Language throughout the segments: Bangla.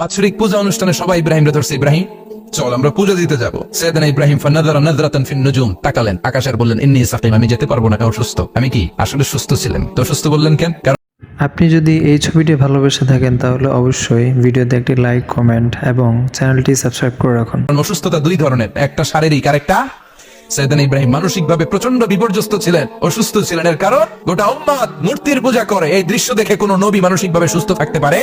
বাৎসরিক পূজা অনুষ্ঠানে সবাই ইব্রাহিম রে ধরছে ইব্রাহিম চল আমরা পূজা দিতে যাব। সেদিন ইব্রাহিম ফান্নাদারা নাজরাতান ফিন নুজুম তাকালেন। আকাশের বললেন ইন্নি সাকিম আমি যেতে পারব না কারণ সুস্থ। আমি কি? আসলে সুস্থ ছিলেন? তো সুস্থ বললেন কেন? কারণ আপনি যদি এই ছবিটি ভালোবেসে থাকেন তাহলে অবশ্যই ভিডিওতে একটি লাইক কমেন্ট এবং চ্যানেলটি সাবস্ক্রাইব করে রাখুন। অসুস্থতা দুই ধরনের একটা শারীরিক আর একটা সৈয়দান ইব্রাহিম মানসিকভাবে প্রচণ্ড বিপর্যস্ত ছিলেন অসুস্থ ছিলেন। এর কারণ গোটা উম্মাদ মূর্তির পূজা করে। এই দৃশ্য দেখে কোনো নবী মানসিকভাবে সুস্থ থাকতে পারে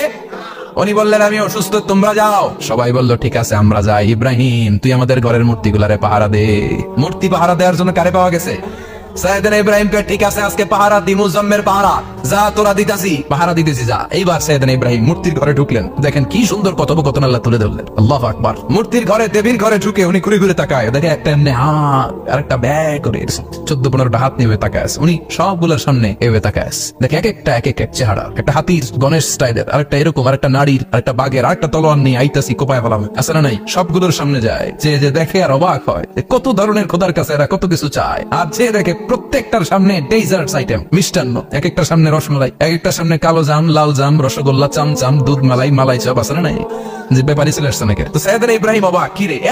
উনি বললেন, আমি অসুস্থ, তোমরা যাও। সবাই বলল, ঠিক আছে, আমরা যাই। ইব্রাহিম, তুই আমাদের ঘরের মূর্তিগুলারে পাহারা দে। মূর্তি পাহারা দেওয়ার জন্য কারে পাওয়া গেছে? সৈয়দান ইব্রাহিম কে ঠিক আছে, আজকে পাহারা দি মুজাম্মের পাহারা। যা তোরা দিতাছি, পাহারা দিতেছি, যা। এইবার সৈয়দান ইব্রাহিম মূর্তির ঘরে ঢুকলেন। দেখেন কি সুন্দর কথোপকথন আল্লাহ তুলে ধরলেন। আল্লাহ আকবার। মূর্তির ঘরে, দেবীর ঘরে ঢুকে উনি ঘুরে ঘুরে তাকায়। দেখে একটা এমনি হাত, আর একটা ব্যাগ করে চোদ্দ পনেরোটা হাত নিয়ে তাকায় আছে। উনি সবগুলোর সামনে এভাবে তাকায় আছে। দেখে এক একটা, এক এক এক চেহারা। একটা হাতির গণেশ স্টাইলের, আরেকটা এরকম, আরেকটা নারীর, আরেকটা বাঘের, আরেকটা তলোয়ার নিয়ে আইতাছি, কোপায় ফেলাম। আছে না নাই? সবগুলোর সামনে যায়। যে যে দেখে আর অবাক হয়। কত ধরনের খোদার কাছে এরা কত কিছু চায়। আর যে দেখে প্রত্যেকটার সামনে ডেজার্টস আইটেম মিষ্টান্ন এক একটার সামনে রসমালাই এক একটার সামনে কালো জাম, লাল জাম, রসগোল্লা, চাম চাম, দুধ মালাই মালাই চপ আছে নাই? যে ব্যাপারী চলে আসছে নাকি? তো সাইদান ইব্রাহিম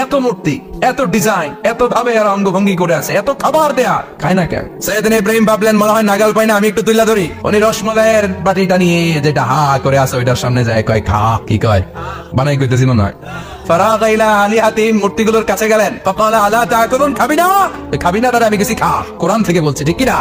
এত মূর্তি, এত ডিজাইন এত ভাবে আর অঙ্গভঙ্গি করে আছে, এত খাবার দেয়া, খায় না কেন সাইদান ইব্রাহিম ভাবলেন, মনে হয় নাগাল না, আমি একটু ধরি। উনি রসমালাইয়ের বাটিটা নিয়ে যেটা হা করে আছে, ওইটার সামনে যায়, কয়, খা, কি কয়? বানাই কইতেছি মনে হয়। কাছে গেলেন। খাবি না? আমি কিছু খা। কোরআন থেকে বলছি, ঠিক কি না?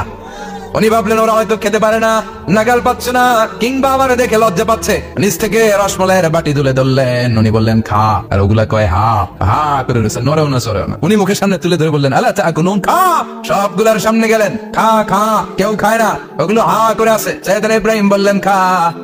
উনি ভাবলেন ওরা হয়তো খেতে পারে না, নাগাল পাচ্ছে না, কিংবা আমার দেখে লজ্জা পাচ্ছে। নিচ থেকে রসমলাইয়ের বাটি তুলে ধরলেন। উনি বললেন, খা, আর ওগুলা কয় হা হা করে রয়েছে নরেও না সরেও না। উনি মুখের সামনে তুলে ধরে বললেন আল্লাহ চা কোন খা, সবগুলার সামনে গেলেন, খা খা, কেউ খায় না, ওগুলো হা করে আছে। সাইদান ইব্রাহিম বললেন, খা,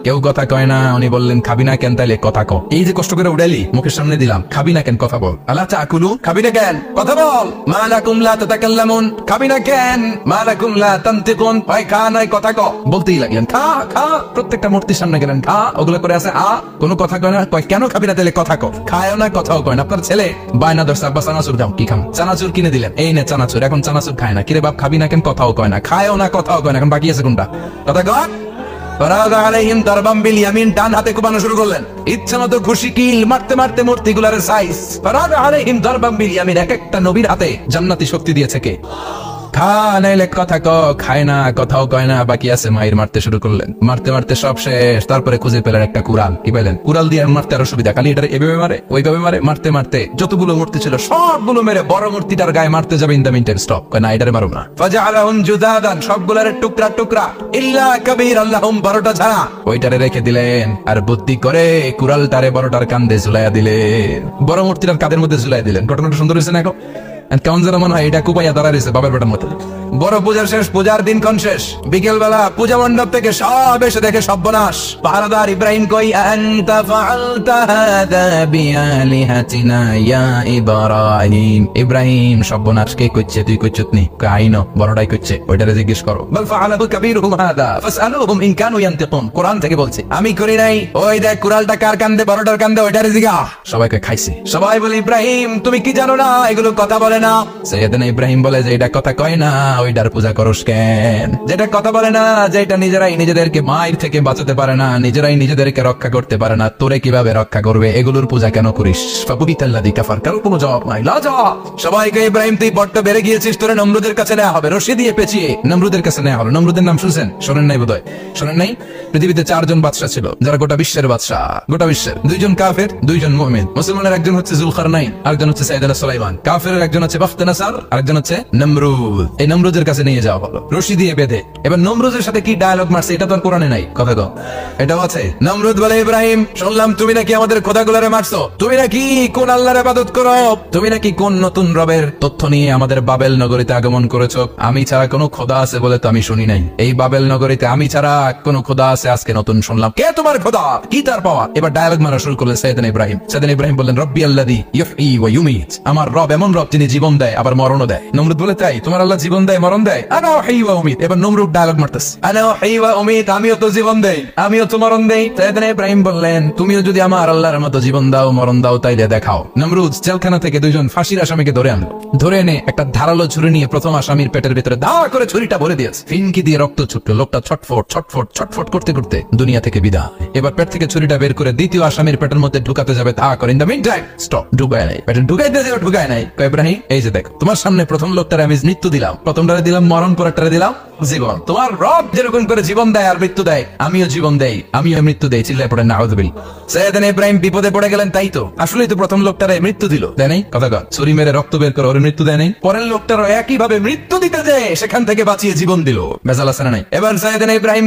কেউ কথা কয় না। উনি বললেন, খাবি না কেন তাইলে কথা ক। এই যে কষ্ট করে উড়ালি মুখের সামনে দিলাম, খাবি না কেন, কথা বল। আলা চা কুলু খাবি না কেন, কথা বল। মা মালাকুম লা তাতাকাল্লামুন, খাবি না কেন। মালাকুম লা তানতিকুন ভাই খা নাই কথা ক। বলতেই লাগলেন, খা খা, প্রত্যেকটা মূর্তির সামনে গেলেন, খা, ওগুলো করে আছে, আ, কোনো কথা কয় না কেন খাবি না তাহলে কথা ক। খায়ও না, কথাও কয় না। আপনার ছেলে, বায়না দর্শা আব্বা চানাচুর দাও কি খাম। চানাচুর কিনে দিলেন, এই নে চানাচুর, এখন চানাচুর খায় না। কিরে বাপ, খাবি না কেন, কথাও কয় না। খায়ও না, কথাও কয় না, এখন বাকি আছে কোনটা? কথা হাতে জান্নাতি শক্তি দিয়েছে কে? কথা ক, খায় না, কথাও কয় না, বাকি আছে মায়ের মারতে শুরু করলেন। মারতে মারতে সব শেষ, তারপরে খুঁজে পেলেন একটা কুড়াল। কি পেলেন? কুড়াল দিয়ে মারতে আরও সুবিধা। খালি এভাবে মারে, ওইভাবে মারে, মারতে মারতে যতগুলো মূর্তি ছিল সবগুলো মেরে বড় মূর্তিটার গায়ে মারতে যাবে ইন স্টপ কয়, না, এটারে মারো না। ফাজালাহুম জুদাদান সবগুলার টুকরা টুকরা। ইল্লা কবির আল্লাহুম বারোটা ছাড়া। ওইটারে রেখে দিলেন, আর বুদ্ধি করে কুড়ালটারে বড়টার কান্দে ঝুলাইয়া দিলেন। বড় মূর্তিটার কাদের মধ্যে ঝুলাই দিলেন। ঘটনাটা সুন্দর হয়েছে না এখন? কেমন যেন মনে হয় এটা কুপাইয়া দাঁড়া রয়েছে বাবার বেটার মতো বড় পূজার শেষ, পূজার দিন কোন শেষ? বিকেল বেলা পূজা মণ্ডপ থেকে সব এসে দেখে সর্বনাশ। পাহারাদার ইব্রাহিম কই ইব্রাহিম? সর্বনাশ, কে তুই নি? বড়টাই ওইটারে জিজ্ঞেস করো। কোরআন থেকে বলছে, আমি করি নাই, ওই দেখ কুরালটা কার কান্দে, বড়টার কান্দে, ওইটারে জিগা। সবাইকে খাইছে। সবাই বলে, ইব্রাহিম, তুমি কি জানো না? এগুলো কথা বলে না। ইব্রাহিম বলে যে, এটা কথা কয় না। ওইটার পূজা করস কেন? যেটা কথা বলে না যে এটা নিজেরাই নিজেদেরকে মায়ের থেকে বাঁচাতে পারে না, নিজেরাই নিজেদেরকে রক্ষা করতে পারে না, তোরে কীভাবে রক্ষা করবে? এগুলোর পূজা কেন করিস? নাই। পৃথিবীতে চারজন ছিল, যারা গোটা বিশ্বের গোটা বিশ্বের। দুইজন কাফের মুসলমানের একজন হচ্ছে জুলখার হচ্ছে কাফের একজন হচ্ছে নাসার, আরেকজন হচ্ছে নমরুদ। এই নমরুদের কাছে নিয়ে যাওয়া হলো। রশি দিয়ে বেঁধে। এবার নমরুদের সাথে কি ডায়লগ মারছে, এটা তো আর কোরআনে নাই। কথা কো এটাও আছে। নমরুদ বলে, ইব্রাহিম, শুনলাম তুমি নাকি আমাদের খোদাগুলারে মারছো। তুমি নাকি কোন আল্লাহর ইবাদত করো? তুমি নাকি কোন নতুন রবের তথ্য নিয়ে আমাদের বাবেল নগরীতে আগমন করেছ? আমি ছাড়া কোনো খোদা আছে বলে তো আমি শুনি নাই। এই বাবেল নগরীতে আমি ছাড়া কোনো খোদা আছে আজকে নতুন শুনলাম। কে তোমার খোদা? কি তার পাওয়া? এবার ডায়ালগ মারা শুরু করলেন সৈয়দান ইব্রাহিম। সৈয়দান ইব্রাহিম বললেন, রব্বি আল্লাদি ইউফই ওয়া ইউমিত। আমার রব এমন রব যিনি জীবন দেয়, আবার মরণও দেয়। নমরুদ বলে, তাই? তোমার আল্লাহ জীবন দেয় দেয়, মরণ দেয়। আনা হাইওয়া উমিত। এবার নমরুদ ডায়লগ মারতেছে। আনা হাইওয়া উমিত, আমিও তো জীবন দেই। আমিও তো মরণ দেই। সাইয়েদনা ইব্রাহিম বললেন, তুমিও যদি আমার আল্লাহর মতো জীবন দাও, মরণ দাও, তাইলে দেখাও। নমরুদ জেলখানা থেকে দুইজন ফাঁসির আসামিকে ধরে আনলো। ধরে এনে একটা ধারালো ছুরি নিয়ে প্রথম আসামির পেটের ভিতরে দা করে ছুরিটা ভরে দিয়েছে। ফিনকি দিয়ে রক্ত ছুটলো। লোকটা ছটফট ছটফট ছটফট করতে করতে দুনিয়া থেকে বিদায়। এবার পেট থেকে ছুরিটা বের করে দ্বিতীয় আসামির পেটের মধ্যে ঢুকাতে যাবে। তা করে, in the meantime, stop, ঢুকায় নাই। পেটে ঢুকাইতে যাবে, ঢুকায় নাই। ইব্রাহিম, এই যে দেখো, তোমার সামনে প্রথম লোকটার আমি মৃত্যু দিলাম। প্রথমটারে দিলাম মরণ পরেরটারে দিলাম, জীবন। তোমার রব যেরকম করে জীবন দেয় আর মৃত্যু দেয়, আমিও জীবন দেই, আমিও মৃত্যু দেই, চিল্লায় পড়ে নাউজবিল সৈয়দান ইব্রাহিম বিপদে পড়ে গেলেন, তাই তো? আসলেই তো প্রথম লোকটারে মৃত্যু দিল। দেয় নাই? কথা কথা ছুরি মেরে রক্ত বের করে ওর মৃত্যু দেয় নাই? পরের লোকটারও একই ভাবে মৃত্যু দিতে যায় সেখান থেকে বাঁচিয়ে জীবন দিল। বেজাল না নাই? এবার সৈয়দান ইব্রাহিম